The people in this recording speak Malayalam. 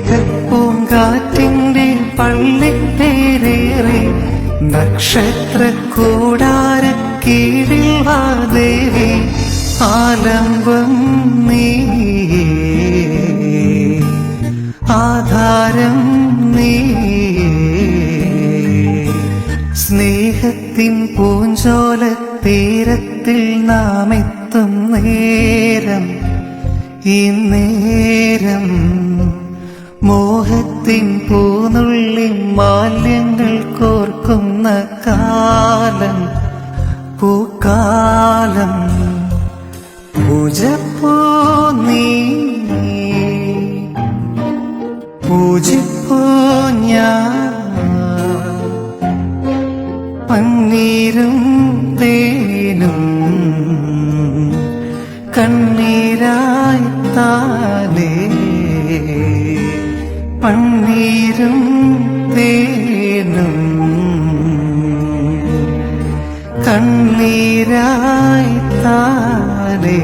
സ്നേഹപ്പൂങ്കാറ്റിന്റെ പള്ളിപ്പേരേറെ നക്ഷത്ര കൂടാര കീഴിൽ വാദേവി ആലംബം നീ ആധാരം നീ സ്നേഹത്തിൻ പൂഞ്ചോല തീരത്തിൽ നാം എത്തും നേരം ഈ നേരം മോഹത്തിൻ പൂനുള്ളി മാല്യങ്ങൾ കോർക്കുന്ന കാലം പൂക്കാലം. പൂജപ്പൂ നീ. പൂജിപ്പൂ ഞാൻ. പന്നീരും തേനും കണ്ണീരായി താനേ. പന്നീരും തേനും കണ്ണീരായി താനേ